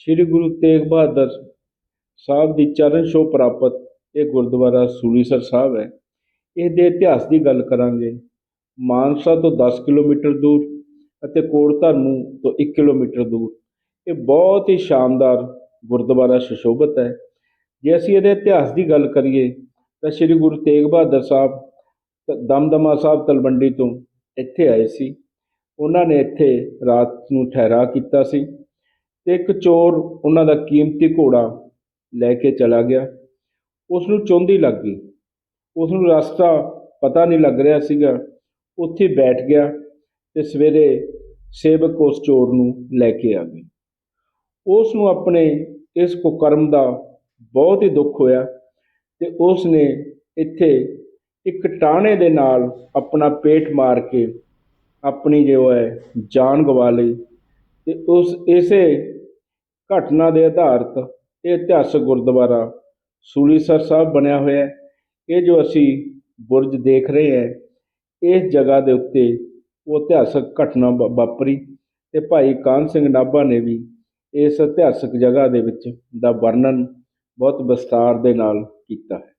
ਸ੍ਰੀ ਗੁਰੂ ਤੇਗ ਬਹਾਦਰ ਸਾਹਿਬ ਦੀ ਚਰਨ ਛੋਹ ਪ੍ਰਾਪਤ, ਇਹ ਗੁਰਦੁਆਰਾ ਸੂਲੀਸਰ ਸਾਹਿਬ ਹੈ। ਇਹਦੇ ਇਤਿਹਾਸ ਦੀ ਗੱਲ ਕਰਾਂਗੇ। ਮਾਨਸਾ ਤੋਂ 10 ਕਿਲੋਮੀਟਰ ਦੂਰ ਅਤੇ ਕੋਟ ਤੋਂ 1 ਕਿਲੋਮੀਟਰ ਦੂਰ। ਇਹ ਬਹੁਤ ਹੀ ਸ਼ਾਨਦਾਰ ਗੁਰਦੁਆਰਾ ਸੁਸ਼ੋਭਿਤ ਹੈ। ਜੇ ਅਸੀਂ ਇਹਦੇ ਇਤਿਹਾਸ ਦੀ ਗੱਲ ਕਰੀਏ, ਤਾਂ ਸ੍ਰੀ ਗੁਰੂ ਤੇਗ ਬਹਾਦਰ ਸਾਹਿਬ ਤ- ਦਮਦਮਾ ਸਾਹਿਬ ਤਲਵੰਡੀ ਤੋਂ ਇੱਥੇ ਆਏ ਸੀ। ਉਹਨਾਂ ਨੇ ਇੱਥੇ ਰਾਤ ਨੂੰ ਠਹਿਰਾ ਕੀਤਾ ਸੀ। ਤੇ ਇੱਕ ਚੋਰ ਉਹਨਾਂ ਦਾ ਕੀਮਤੀ ਘੋੜਾ ਲੈ ਕੇ ਚਲਾ ਗਿਆ। ਉਸ ਨੂੰ ਚੌਂਦੀ ਲੱਗ ਗਈ। ਉਸ ਨੂੰ ਰਸਤਾ ਪਤਾ ਨਹੀਂ ਲੱਗ ਰਿਹਾ ਸੀਗਾ। ਉੱਥੇ ਬੈਠ ਗਿਆ ਤੇ ਸਵੇਰੇ ਸੇਵਕ ਉਸ ਚੋਰ ਨੂੰ ਲੈ ਕੇ ਆ ਗਏ ਉਸ ਨੂੰ ਆਪਣੇ ਇਸ ਕੁਕਰਮ ਦਾ ਬਹੁਤ ਹੀ ਦੁੱਖ ਹੋਇਆ ਤੇ ਉਸ ਨੇ ਇੱਥੇ ਇੱਕ ਟਾਣੇ ਦੇ ਨਾਲ ਆਪਣਾ ਪੇਟ ਮਾਰ ਕੇ ਆਪਣੀ ਜੋ ਹੈ ਜਾਨ ਗਵਾ ਲਈ ਤੇ ਉਸ ਇਸੇ ਘਟਨਾ ਦੇ ਆਧਾਰਿਤ ਇਹ ਇਤਿਹਾਸਕ ਗੁਰਦੁਆਰਾ ਸੂਲੀਸਰ ਸਾਹਿਬ ਬਣਿਆ ਹੋਇਆ ਹੈ। ਇਹ ਜੋ ਅਸੀਂ ਬੁਰਜ ਦੇਖ ਰਹੇ ਹੈ, ਇਸ ਜਗ੍ਹਾ ਦੇ ਉੱਤੇ ਉਹ ਇਤਿਹਾਸਕ ਘਟਨਾ ਵਾ- ਵਾਪਰੀ ਤੇ ਭਾਈ ਕਾਨ ਸਿੰਘ ਨਾਭਾ ਨੇ ਵੀ ਇਸ ਇਤਿਹਾਸਕ ਜਗ੍ਹਾ ਦੇ ਵਿੱਚ ਦਾ ਵਰਣਨ ਬਹੁਤ ਵਿਸਤਾਰ ਦੇ ਨਾਲ ਕੀਤਾ ਹੈ।